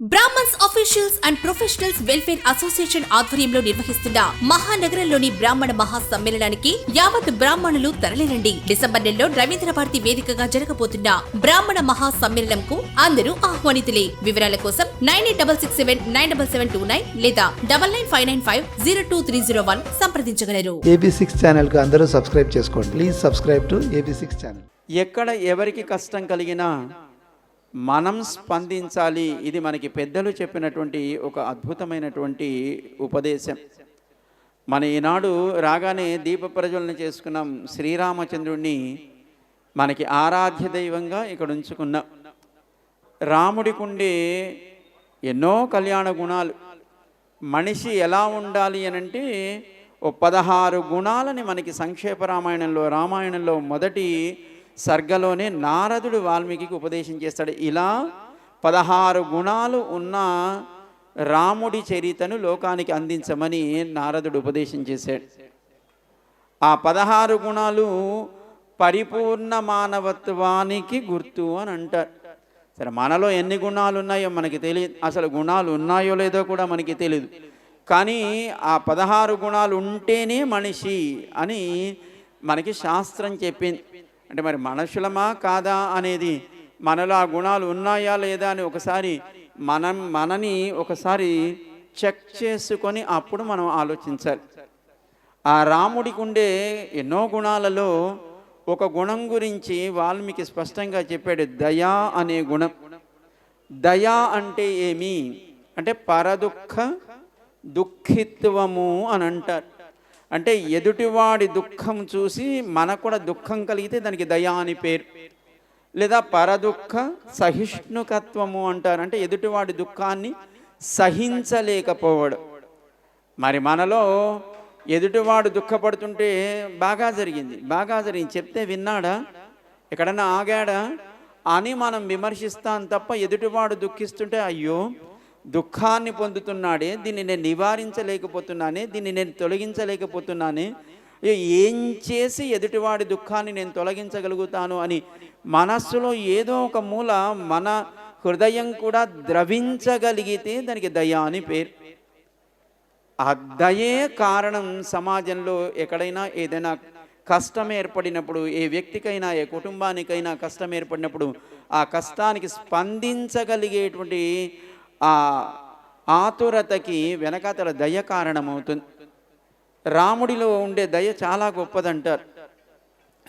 Brahmins officials and professionals welfare association ఆధ్వర్యంలో నిర్వహిస్తున్న మహానగరంలోని బ్రాహ్మణ మహా సమ్మేళనానికి యావత్ బ్రాహ్మణులు తరలిరండి. డిసెంబర్ నెలలో రవీంద్ర భారతి వేదికగా జరగబోతున్న బ్రాహ్మణ మహా సమ్మేళనంకు అందరూ ఆహ్వానితులే. వివరాల కోసం nine eight double six seven nine double seven two nine లేదా double nine five nine five zero two three zero one సంప్రదించగలరు. ఏబీ సిక్స్ అందరూ సబ్స్క్రైబ్ చేసుకోండి. Please subscribe to A B six channel. ఎక్కడ ఎవరికి కష్టం కలిగినా మనం స్పందించాలి. ఇది మనకి పెద్దలు చెప్పినటువంటి ఒక అద్భుతమైనటువంటి ఉపదేశం. మన ఈనాడు రాగానే దీప ప్రజ్వలన చేసుకున్నాం శ్రీరామచంద్రుణ్ణి. మనకి ఆరాధ్య దైవంగా ఇక్కడ ఉంచుకున్నాం. రాముడికి ఉండే ఎన్నో కళ్యాణ గుణాలు. మనిషి ఎలా ఉండాలి అనంటే ఓ పదహారు గుణాలని మనకి సంక్షేప రామాయణంలో రామాయణంలో మొదటి సర్గలోనే నారదుడు వాల్మీకి ఉపదేశం చేస్తాడు. ఇలా పదహారు గుణాలు ఉన్న రాముడి చరితను లోకానికి అందించమని నారదుడు ఉపదేశం చేశాడు. ఆ పదహారు గుణాలు పరిపూర్ణ మానవత్వానికి గుర్తు అని అంటారు. సరే మనలో ఎన్ని గుణాలు ఉన్నాయో మనకి తెలియదు. అసలు గుణాలు ఉన్నాయో లేదో కూడా మనకి తెలియదు కానీ ఆ పదహారు గుణాలు ఉంటేనే మనిషి అని మనకి శాస్త్రం చెప్పింది. అంటే మరి మనుషులమా కాదా అనేది మనలో ఆ గుణాలు ఉన్నాయా లేదా అని ఒకసారి మనం మనని ఒకసారి చెక్ చేసుకొని అప్పుడు మనం ఆలోచించాలి. ఆ రాముడికి ఉండే ఎన్నో గుణాలలో ఒక గుణం గురించి వాల్మీకి స్పష్టంగా చెప్పాడు దయా అనే గుణం. దయా అంటే ఏమి? అంటే పరదుఃఖ దుఃఖిత్వము అని అంటారు. అంటే ఎదుటివాడి దుఃఖం చూసి మనకు కూడా దుఃఖం కలిగితే దానికి దయా అని పేరు. లేదా పరదుఃఖ సహిష్ణుకత్వము అంటారు. అంటే ఎదుటివాడి దుఃఖాన్ని సహించలేకపోవడం. మరి మనలో ఎదుటివాడు దుఃఖపడుతుంటే బాగా జరిగింది. బాగా జరిగింది. చెప్తే విన్నాడా? ఎక్కడన్నా ఆగాడా? అని మనం విమర్శిస్తాం తప్ప ఎదుటివాడు దుఃఖిస్తుంటే అయ్యో దుఃఖాన్ని పొందుతున్నాడే దీన్ని నేను నివారించలేకపోతున్నానే దీన్ని నేను తొలగించలేకపోతున్నానే ఏం చేసి ఎదుటివాడి దుఃఖాన్ని నేను తొలగించగలుగుతాను అని మనస్సులో ఏదో ఒక మూల మన హృదయం కూడా ద్రవించగలిగితే దానికి దయ అని పేరు. ఆ దయే కారణం సమాజంలో ఎక్కడైనా ఏదైనా కష్టం ఏర్పడినప్పుడు ఏ వ్యక్తికైనా ఏ కుటుంబానికైనా కష్టం ఏర్పడినప్పుడు ఆ కష్టానికి స్పందించగలిగేటువంటి ఆ ఆతురతకి వెనకాతల దయ కారణమవుతుంది. రాముడిలో ఉండే దయ చాలా గొప్పదంటారు.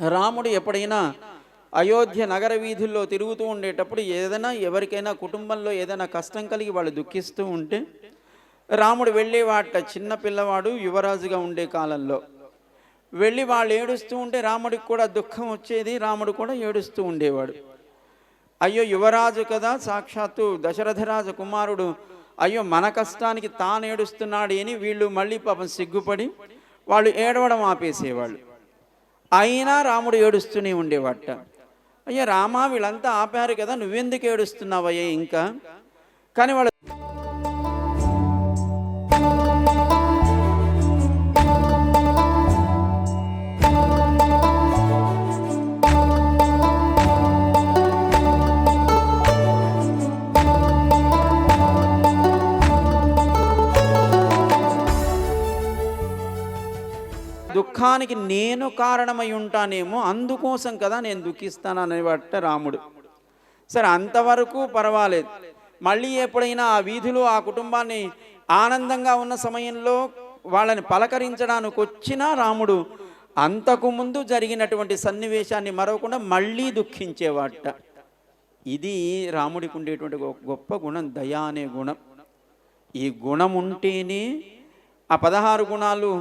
రాముడు ఎప్పుడైనా అయోధ్య నగర వీధుల్లో తిరుగుతూ ఉండేటప్పుడు ఏదైనా ఎవరికైనా కుటుంబంలో ఏదైనా కష్టం కలిగి వాళ్ళు దుఃఖిస్తూ ఉంటే రాముడు వెళ్ళేవాట చిన్న పిల్లవాడు యువరాజుగా ఉండే కాలంలో. వెళ్ళి వాళ్ళు ఏడుస్తూ ఉంటే రాముడికి కూడా దుఃఖం వచ్చేది రాముడు కూడా ఏడుస్తూ ఉండేవాడు. అయ్యో యువరాజు కదా సాక్షాత్తు దశరథరాజు కుమారుడు. అయ్యో మన కష్టానికి తాను ఏడుస్తున్నాడు అని వీళ్ళు మళ్ళీ పాపం సిగ్గుపడి వాళ్ళు ఏడవడం ఆపేసేవాళ్ళు. అయినా రాముడు ఏడుస్తూనే ఉండేవాట. అయ్యా రామా వీళ్ళంతా ఆపారు కదా నువ్వెందుకు ఏడుస్తున్నావయ్యా ఇంకా? కానీ వాళ్ళు దుఃఖానికి నేను కారణమై ఉంటానేమో అందుకోసం కదా నేను దుఃఖిస్తాను అనేవాట రాముడు. సరే అంతవరకు పర్వాలేదు. మళ్ళీ ఎప్పుడైనా ఆ వీధిలో ఆ కుటుంబాన్ని ఆనందంగా ఉన్న సమయంలో వాళ్ళని పలకరించడానికి వచ్చిన రాముడు అంతకు ముందు జరిగినటువంటి సన్నివేశాన్ని మరవకుండా మళ్ళీ దుఃఖించేవాట. ఇది రాముడికి ఉండేటువంటి గొప్ప గుణం దయా అనే గుణం. ఈ గుణం ఉంటేనే ఆ పదహారు గుణాలు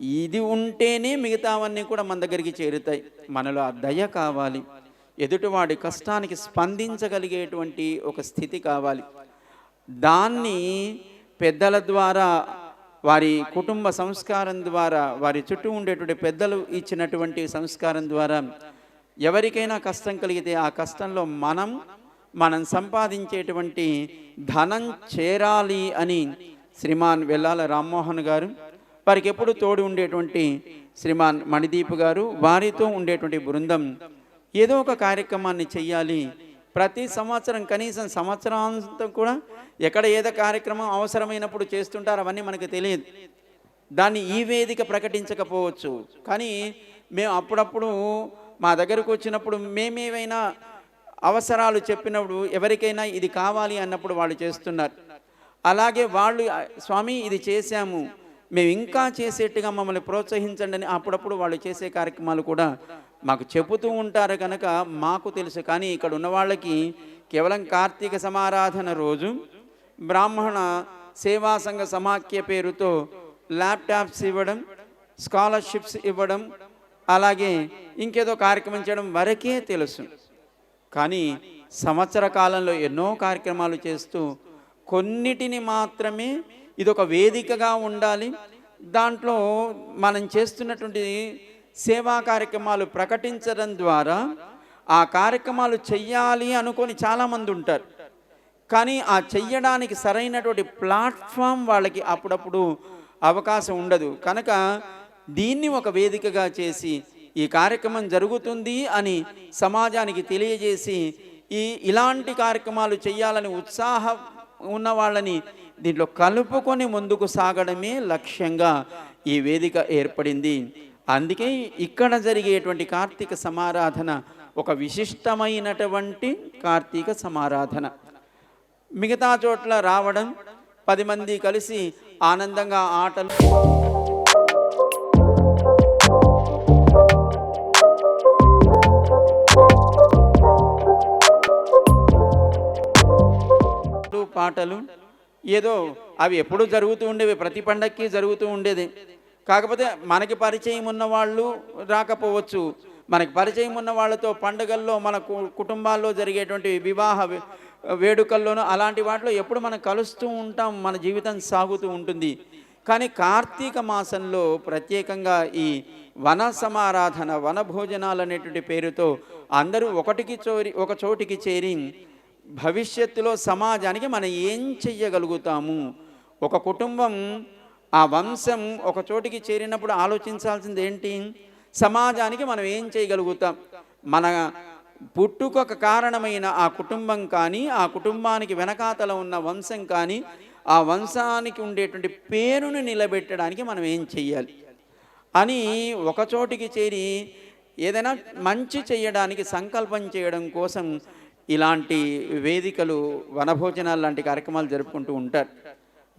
ఇది ఉంటేనే మిగతావన్నీ కూడా మన దగ్గరికి చేరుతాయి. మనలో ఆ దయ కావాలి. ఎదుటివాడి కష్టానికి స్పందించగలిగేటువంటి ఒక స్థితి కావాలి. దాన్ని పెద్దల ద్వారా వారి కుటుంబ సంస్కారం ద్వారా వారి చుట్టూ ఉండేటువంటి పెద్దలు ఇచ్చినటువంటి సంస్కారం ద్వారా ఎవరికైనా కష్టం కలిగితే ఆ కష్టంలో మనం మనం సంపాదించేటువంటి ధనం చేరాలి అని శ్రీమాన్ వెల్లాల రామ్మోహన్ గారు వారికి ఎప్పుడు తోడు ఉండేటువంటి శ్రీమాన్ మణిదీప్ గారు వారితో ఉండేటువంటి బృందం. ఏదో ఒక కార్యక్రమాన్ని చెయ్యాలి. ప్రతి సంవత్సరం కనీసం సంవత్సరాంతం కూడా ఎక్కడ ఏదో కార్యక్రమం అవసరమైనప్పుడు చేస్తుంటారు అవన్నీ మనకు తెలియదు. దాన్ని ఈ వేదిక ప్రకటించకపోవచ్చు. కానీ మేము అప్పుడప్పుడు మా దగ్గరకు వచ్చినప్పుడు మేమేమైనా అవసరాలు చెప్పినప్పుడు ఎవరికైనా ఇది కావాలి అన్నప్పుడు వాళ్ళు చేస్తున్నారు. అలాగే వాళ్ళు స్వామి ఇది చేశాము. మేము ఇంకా చేసేట్టుగా మమ్మల్ని ప్రోత్సహించండి అని అప్పుడప్పుడు వాళ్ళు చేసే కార్యక్రమాలు కూడా మాకు చెబుతూ ఉంటారు కనుక మాకు తెలుసు. కానీ ఇక్కడ ఉన్న వాళ్ళకి కేవలం కార్తీక సమారాధన రోజు బ్రాహ్మణ సేవా సంఘ సమాఖ్య పేరుతో ల్యాప్టాప్స్ ఇవ్వడం స్కాలర్షిప్స్ ఇవ్వడం అలాగే ఇంకేదో కార్యక్రమం చేయడం వరకే తెలుసు. కానీ సంవత్సర కాలంలో ఎన్నో కార్యక్రమాలు చేస్తూ కొన్నిటిని మాత్రమే ఇది ఒక వేదికగా ఉండాలి. దాంట్లో మనం చేస్తున్నటువంటి సేవా కార్యక్రమాలు ప్రకటించడం ద్వారా ఆ కార్యక్రమాలు చెయ్యాలి అనుకొని చాలామంది ఉంటారు. కానీ ఆ చెయ్యడానికి సరైనటువంటి ప్లాట్ఫామ్ వాళ్ళకి అప్పుడప్పుడు అవకాశం ఉండదు. కనుక దీన్ని ఒక వేదికగా చేసి ఈ కార్యక్రమం జరుగుతుంది అని సమాజానికి తెలియజేసి ఈ ఇలాంటి కార్యక్రమాలు చేయాలని ఉత్సాహం ఉన్న వాళ్ళని దీంట్లో కలుపుకొని ముందుకు సాగడమే లక్ష్యంగా ఈ వేదిక ఏర్పడింది. అందుకే ఇక్కడ జరిగేటువంటి కార్తీక సమారాధన ఒక విశిష్టమైనటువంటి కార్తీక సమారాధన. మిగతా చోట్ల రావడం పది మంది కలిసి ఆనందంగా ఆటలు పాటలు, ఏదో అవి ఎప్పుడూ జరుగుతూ ఉండేవి ప్రతి పండక్కి జరుగుతూ ఉండేది. కాకపోతే మనకి పరిచయం ఉన్న వాళ్ళు రాకపోవచ్చు. మనకి పరిచయం ఉన్న వాళ్ళతో పండుగల్లో మన కు- కుటుంబాల్లో జరిగేటువంటి వివాహ వేడుకల్లోనూ అలాంటి వాటిలో ఎప్పుడు మనం కలుస్తూ ఉంటాం మన జీవితం సాగుతూ ఉంటుంది. కానీ కార్తీక మాసంలో ప్రత్యేకంగా ఈ వన సమారాధన వన భోజనాలు అనేటువంటి పేరుతో అందరూ ఒకటికి చోరి ఒక చోటికి చేరి భవిష్యత్తులో సమాజానికి మనం ఏం చెయ్యగలుగుతాము? ఒక కుటుంబం ఆ వంశం ఒక చోటికి చేరినప్పుడు ఆలోచించాల్సింది ఏంటి? సమాజానికి మనం ఏం చేయగలుగుతాం? మన పుట్టుకొక కారణమైన ఆ కుటుంబం కానీ ఆ కుటుంబానికి వెనకాతల ఉన్న వంశం కానీ ఆ వంశానికి ఉండేటువంటి పేరును నిలబెట్టడానికి మనం ఏం చెయ్యాలి? అని ఒక చోటికి చేరి ఏదైనా మంచి చేయడానికి సంకల్పం చేయడం కోసం ఇలాంటి వేదికలు వనభోజనాలు లాంటి కార్యక్రమాలు జరుపుకుంటూ ఉంటారు.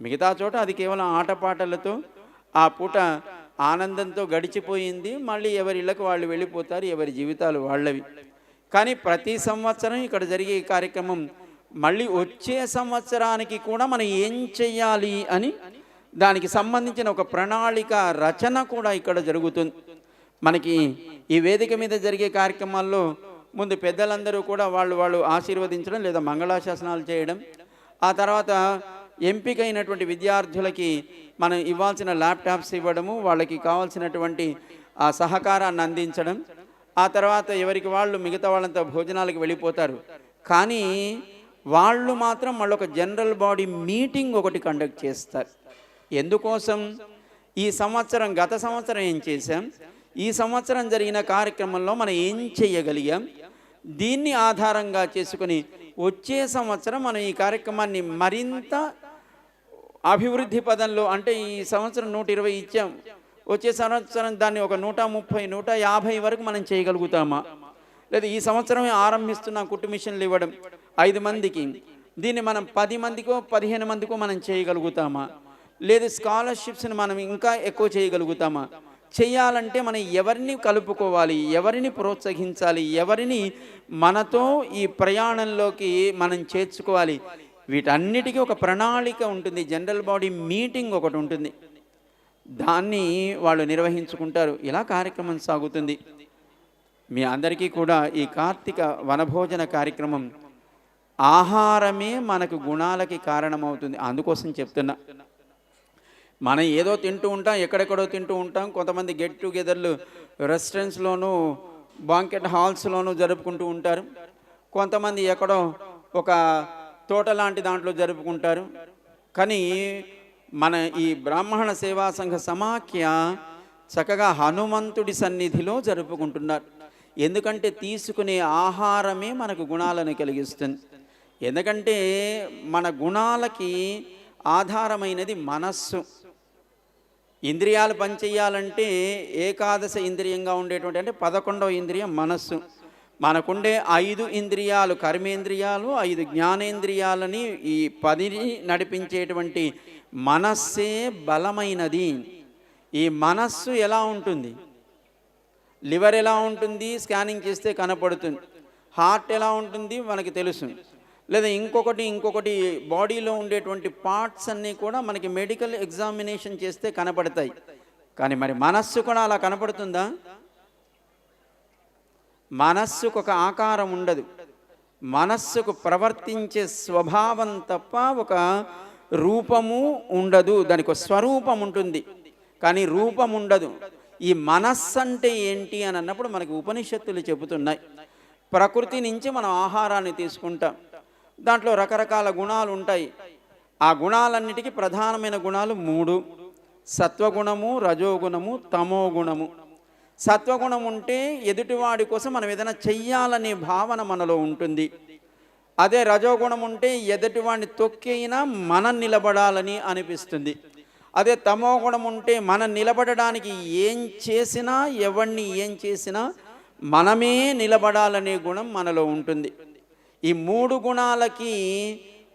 మిగతా చోట అది కేవలం ఆటపాటలతో ఆ పూట ఆనందంతో గడిచిపోయింది. మళ్ళీ ఎవరి ఇళ్ళకు వాళ్ళు వెళ్ళిపోతారు ఎవరి జీవితాలు వాళ్ళవి. కానీ ప్రతి సంవత్సరం ఇక్కడ జరిగే కార్యక్రమం మళ్ళీ వచ్చే సంవత్సరానికి కూడా మనం ఏం చెయ్యాలి అని దానికి సంబంధించిన ఒక ప్రణాళిక రచన కూడా ఇక్కడ జరుగుతుంది. మనకి ఈ వేదిక మీద జరిగే కార్యక్రమాల్లో ముందు పెద్దలందరూ కూడా వాళ్ళు వాళ్ళు ఆశీర్వదించడం లేదా మంగళాశాసనాలు చేయడం. ఆ తర్వాత ఎంపికైనటువంటి విద్యార్థులకి మనం ఇవ్వాల్సిన ల్యాప్టాప్స్ ఇవ్వడము వాళ్ళకి కావాల్సినటువంటి ఆ సహకారాన్ని అందించడం. ఆ తర్వాత ఎవరికి వాళ్ళు మిగతా వాళ్ళంతా భోజనాలకు వెళ్ళిపోతారు. కానీ వాళ్ళు మాత్రం మళ్ళొక జనరల్ బాడీ మీటింగ్ ఒకటి కండక్ట్ చేస్తారు. ఎందుకోసం? ఈ సంవత్సరం గత సంవత్సరం ఏం చేశాం? ఈ సంవత్సరం జరిగిన కార్యక్రమంలో మనం ఏం చేయగలిగాం? దీన్ని ఆధారంగా చేసుకుని వచ్చే సంవత్సరం మనం ఈ కార్యక్రమాన్ని మరింత అభివృద్ధి పదంలో అంటే ఈ సంవత్సరం నూట ఇరవై ఇచ్చాం. వచ్చే సంవత్సరం దాన్ని ఒక నూట ముప్పై నూట యాభై వరకు మనం చేయగలుగుతామా? లేదా ఈ సంవత్సరమే ఆరంభిస్తున్న కుట్టు మిషన్లు ఇవ్వడం ఐదు మందికి దీన్ని మనం పది మందికో పదిహేను మందికో మనం చేయగలుగుతామా? లేదు స్కాలర్షిప్స్ని మనం ఇంకా ఎక్కువ చేయగలుగుతామా? చేయాలంటే మనం ఎవరిని కలుపుకోవాలి? ఎవరిని ప్రోత్సహించాలి? ఎవరిని మనతో ఈ ప్రయాణంలోకి మనం చేర్చుకోవాలి? వీటన్నిటికీ ఒక ప్రణాళిక ఉంటుంది. జనరల్ బాడీ మీటింగ్ ఒకటి ఉంటుంది. దాన్ని వాళ్ళు నిర్వహించుకుంటారు. ఇలా కార్యక్రమం సాగుతుంది. మీ అందరికీ కూడా ఈ కార్తీక వనభోజన కార్యక్రమం ఆహారమే మనకు గుణాలకి కారణమవుతుంది. అందుకోసం చెప్తున్నా. మనం ఏదో తింటూ ఉంటాం ఎక్కడెక్కడో తింటూ ఉంటాం. కొంతమంది గెట్ టుగెదర్లు రెస్టారెంట్స్లోనూ బాంకెట్ హాల్స్లోనూ జరుపుకుంటూ ఉంటారు. కొంతమంది ఎక్కడో ఒక తోట లాంటి దాంట్లో జరుపుకుంటారు. కానీ మన ఈ బ్రాహ్మణ సేవా సంఘ సమాఖ్య చక్కగా హనుమంతుడి సన్నిధిలో జరుపుకుంటున్నారు. ఎందుకంటే తీసుకునే ఆహారమే మనకు గుణాలను కలిగిస్తుంది. ఎందుకంటే మన గుణాలకి ఆధారమైనది మనస్సు. ఇంద్రియాలు పనిచేయాలంటే ఏకాదశ ఇంద్రియంగా ఉండేటువంటి అంటే పదకొండవ ఇంద్రియం మనస్సు. మనకుండే ఐదు ఇంద్రియాలు కర్మేంద్రియాలు ఐదు జ్ఞానేంద్రియాలని ఈ పదిని నడిపించేటువంటి మనస్సే బలమైనది. ఈ మనస్సు ఎలా ఉంటుంది? లివర్ ఎలా ఉంటుంది? స్కానింగ్ చేస్తే కనపడుతుంది. హార్ట్ ఎలా ఉంటుంది? మనకి తెలుసు. లేదా ఇంకొకటి ఇంకొకటి బాడీలో ఉండేటువంటి పార్ట్స్ అన్నీ కూడా మనకి మెడికల్ ఎగ్జామినేషన్ చేస్తే కనపడతాయి. కానీ మరి మనస్సు కూడా అలా కనపడుతుందా? మనస్సుకు ఒక ఆకారం ఉండదు. మనస్సుకు ప్రవర్తించే స్వభావం తప్ప ఒక రూపము ఉండదు. దానికి ఒక స్వరూపం ఉంటుంది. కానీ రూపం ఉండదు. ఈ మనస్సు అంటే ఏంటి అని అన్నప్పుడు మనకి ఉపనిషత్తులు చెబుతున్నాయి. ప్రకృతి నుంచి మనం ఆహారాన్ని తీసుకుంటాం. దాంట్లో రకరకాల గుణాలు ఉంటాయి. ఆ గుణాలన్నిటికీ ప్రధానమైన గుణాలు మూడు. సత్వగుణము రజోగుణము తమోగుణము. సత్వగుణం ఉంటే ఎదుటివాడి కోసం మనం ఏదైనా చెయ్యాలనే భావన మనలో ఉంటుంది. అదే రజోగుణం ఉంటే ఎదుటివాడిని తొక్కైనా మనం నిలబడాలని అనిపిస్తుంది. అదే తమో గుణం ఉంటే మనం నిలబడడానికి ఏం చేసినా ఎవరిని ఏం చేసినా మనమే నిలబడాలనే గుణం మనలో ఉంటుంది. ఈ మూడు గుణాలకి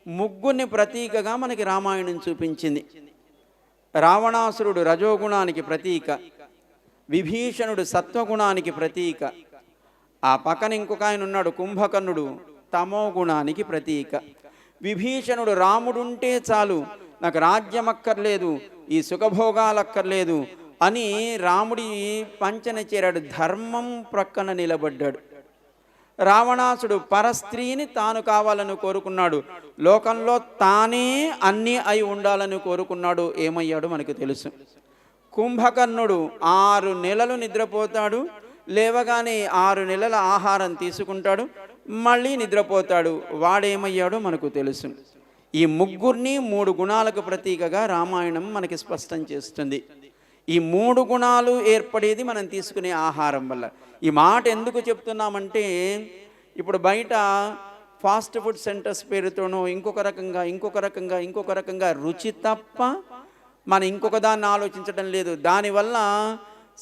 ముగ్గురిని ప్రతీకగా మనకి రామాయణం చూపించింది. రావణాసురుడు రజోగుణానికి ప్రతీక విభీషణుడు సత్వగుణానికి ప్రతీక ఆ పక్కన ఇంకొక ఆయన ఉన్నాడు కుంభకర్ణుడు తమో గుణానికి ప్రతీక. విభీషణుడు రాముడుంటే చాలు నాకు రాజ్యం అక్కర్లేదు ఈ సుఖభోగాలు అక్కర్లేదు అని రాముడి పంచన చేరాడు ధర్మం ప్రక్కన నిలబడ్డాడు. రావణాసుడు పరస్త్రీని తాను కావాలని కోరుకున్నాడు. లోకంలో తానే అన్నీ అయి ఉండాలని కోరుకున్నాడు. ఏమయ్యాడు మనకు తెలుసు. కుంభకర్ణుడు ఆరు నెలలు నిద్రపోతాడు. లేవగానే ఆరు నెలల ఆహారం తీసుకుంటాడు. మళ్ళీ నిద్రపోతాడు. వాడేమయ్యాడో మనకు తెలుసు. ఈ ముగ్గురిని మూడు గుణాలకు ప్రతీకగా రామాయణం మనకి స్పష్టం చేస్తుంది. ఈ మూడు గుణాలు ఏర్పడేది మనం తీసుకునే ఆహారం వల్ల. ఈ మాట ఎందుకు చెప్తున్నామంటే ఇప్పుడు బయట ఫాస్ట్ ఫుడ్ సెంటర్స్ పేరుతోనో ఇంకొక రకంగా ఇంకొక రకంగా ఇంకొక రకంగా రుచి తప్ప మనం ఇంకొక దాన్ని ఆలోచించడం లేదు. దానివల్ల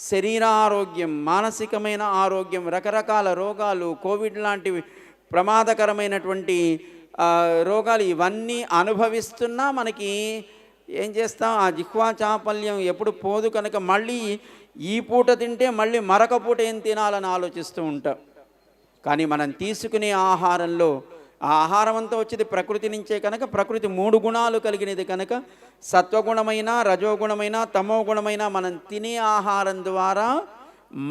శరీర ఆరోగ్యం మానసికమైన ఆరోగ్యం రకరకాల రోగాలు కోవిడ్ లాంటివి ప్రమాదకరమైనటువంటి రోగాలు ఇవన్నీ అనుభవిస్తున్నా మనకి ఏం చేస్తాం? ఆ జిహ్వా చాపల్యం ఎప్పుడు పోదు కనుక మళ్ళీ ఈ పూట తింటే మళ్ళీ మరొక పూట ఏం తినాలని ఆలోచిస్తూ ఉంటాం. కానీ మనం తీసుకునే ఆహారంలో ఆ ఆహారం అంతా వచ్చేది ప్రకృతి నుంచే కనుక ప్రకృతి మూడు గుణాలు కలిగినది కనుక సత్వగుణమైన రజోగుణమైన తమో గుణమైన మనం తినే ఆహారం ద్వారా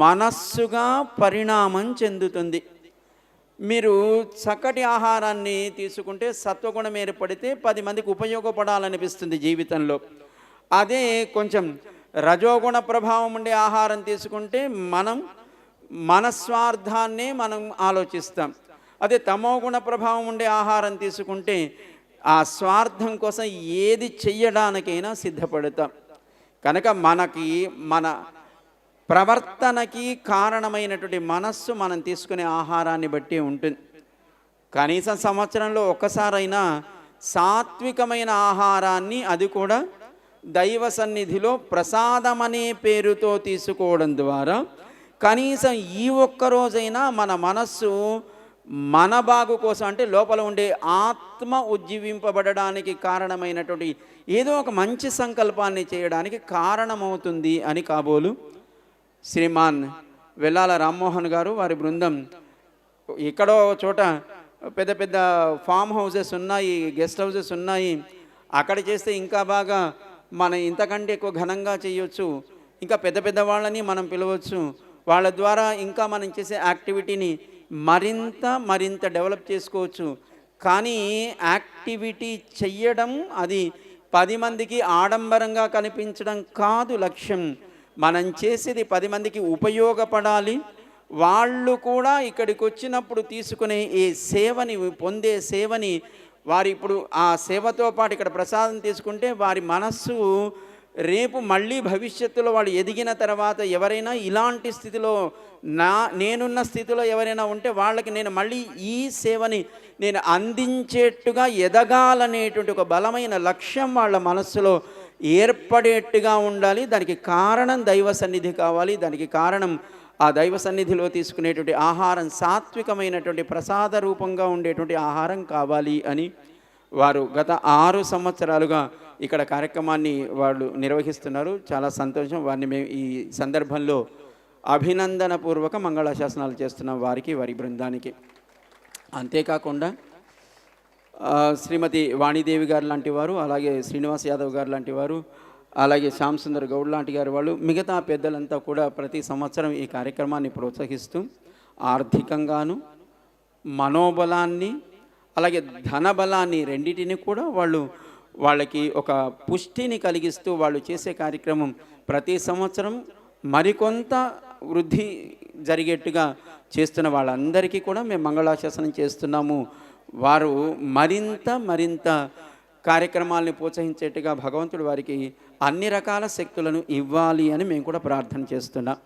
మనస్సుగా పరిణామం చెందుతుంది. మీరు చక్కటి ఆహారాన్ని తీసుకుంటే సత్వగుణం ఏర్పడితే పది మందికి ఉపయోగపడాలనిపిస్తుంది జీవితంలో. అదే కొంచెం రజోగుణ ప్రభావం ఉండే ఆహారం తీసుకుంటే మనం మనస్వార్థాన్నే మనం ఆలోచిస్తాం. అదే తమోగుణ ప్రభావం ఉండే ఆహారం తీసుకుంటే ఆ స్వార్థం కోసం ఏది చెయ్యడానికైనా సిద్ధపడతాం. కనుక మనకి మన ప్రవర్తనకి కారణమైనటువంటి మనస్సు మనం తీసుకునే ఆహారాన్ని బట్టి ఉంటుంది. కనీసం సంవత్సరంలో ఒక్కసారైనా సాత్వికమైన ఆహారాన్ని అది కూడా దైవ సన్నిధిలో ప్రసాదమనే పేరుతో తీసుకోవడం ద్వారా కనీసం ఈ ఒక్క రోజైనా మన మనస్సు మన బాగు కోసం అంటే లోపల ఉండే ఆత్మ ఉజ్జీవింపబడడానికి కారణమైనటువంటి ఏదో ఒక మంచి సంకల్పాన్ని చేయడానికి కారణమవుతుంది అని కాబోలు శ్రీమాన్ వెల్లాల రామ్మోహన్ గారు వారి బృందం. ఎక్కడో చోట పెద్ద పెద్ద ఫామ్ హౌసెస్ ఉన్నాయి గెస్ట్ హౌసెస్ ఉన్నాయి. అక్కడ చేస్తే ఇంకా బాగా మన ఇంతకంటే ఎక్కువ ఘనంగా చేయొచ్చు. ఇంకా పెద్ద పెద్ద వాళ్ళని మనం పిలవచ్చు. వాళ్ళ ద్వారా ఇంకా మనం చేసే యాక్టివిటీని మరింత మరింత డెవలప్ చేసుకోవచ్చు. కానీ యాక్టివిటీ చెయ్యడం అది పది మందికి ఆడంబరంగా కనిపించడం కాదు లక్ష్యం. మనం చేసేది పది మందికి ఉపయోగపడాలి. వాళ్ళు కూడా ఇక్కడికి వచ్చినప్పుడు తీసుకునే ఈ సేవని పొందే సేవని వారి ఇప్పుడు ఆ సేవతో పాటు ఇక్కడ ప్రసాదం తీసుకుంటే వారి మనస్సు రేపు మళ్ళీ భవిష్యత్తులో వాళ్ళు ఎదిగిన తర్వాత ఎవరైనా ఇలాంటి స్థితిలో నా నేనున్న స్థితిలో ఎవరైనా ఉంటే వాళ్ళకి నేను మళ్ళీ ఈ సేవని నేను అందించేట్టుగా ఎదగాలనేటువంటి ఒక బలమైన లక్ష్యం వాళ్ళ మనస్సులో ఏర్పడేట్టుగా ఉండాలి. దానికి కారణం దైవ సన్నిధి కావాలి. దానికి కారణం ఆ దైవ సన్నిధిలో తీసుకునేటువంటి ఆహారం సాత్వికమైనటువంటి ప్రసాద రూపంగా ఉండేటువంటి ఆహారం కావాలి అని వారు గత ఆరు సంవత్సరాలుగా ఇక్కడ కార్యక్రమాన్ని వాళ్ళు నిర్వహిస్తున్నారు. చాలా సంతోషం. వారిని మేము ఈ సందర్భంలో అభినందనపూర్వక మంగళాశాసనాలు చేస్తున్నాం వారికి వారి బృందానికి. అంతేకాకుండా శ్రీమతి వాణిదేవి గారు లాంటి వారు అలాగే శ్రీనివాస్ యాదవ్ గారు లాంటి వారు అలాగే శ్యామ్ సుందర్ గౌడ్ లాంటి గారు వాళ్ళు మిగతా పెద్దలంతా కూడా ప్రతి సంవత్సరం ఈ కార్యక్రమాన్ని ప్రోత్సహిస్తూ ఆర్థికంగాను మనోబలాన్ని అలాగే ధనబలాన్ని రెండింటిని కూడా వాళ్ళు వాళ్ళకి ఒక పుష్టిని కలిగిస్తూ వాళ్ళు చేసే కార్యక్రమం ప్రతి సంవత్సరం మరికొంత వృద్ధి జరిగేట్టుగా చేస్తున్న వాళ్ళందరికీ కూడా మేము మంగళాశాసనం చేస్తున్నాము. వారు మరింత మరింత కార్యక్రమాల్ని ప్రోత్సహించేట్టుగా భగవంతుడు వారికి అన్ని రకాల శక్తులను ఇవ్వాలి అని మేము కూడా ప్రార్థన చేస్తున్నాం.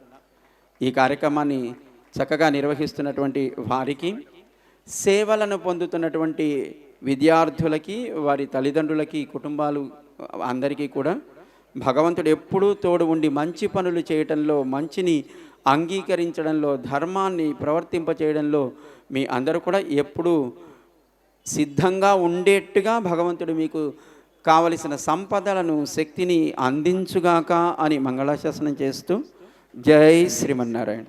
ఈ కార్యక్రమాన్ని చక్కగా నిర్వహిస్తున్నటువంటి వారికి సేవలను పొందుతున్నటువంటి విద్యార్థులకి వారి తల్లిదండ్రులకి కుటుంబాలు అందరికీ కూడా భగవంతుడు ఎప్పుడూ తోడు ఉండి మంచి పనులు చేయటంలో మంచిని అంగీకరించడంలో ధర్మాన్ని ప్రవర్తింపచేయడంలో మీ అందరూ కూడా ఎప్పుడూ సిద్ధంగా ఉండేట్టుగా భగవంతుడు మీకు కావలసిన సంపదలను శక్తిని అందించుగాక అని మంగళాశాసనం చేస్తూ జై శ్రీమన్నారాయణ.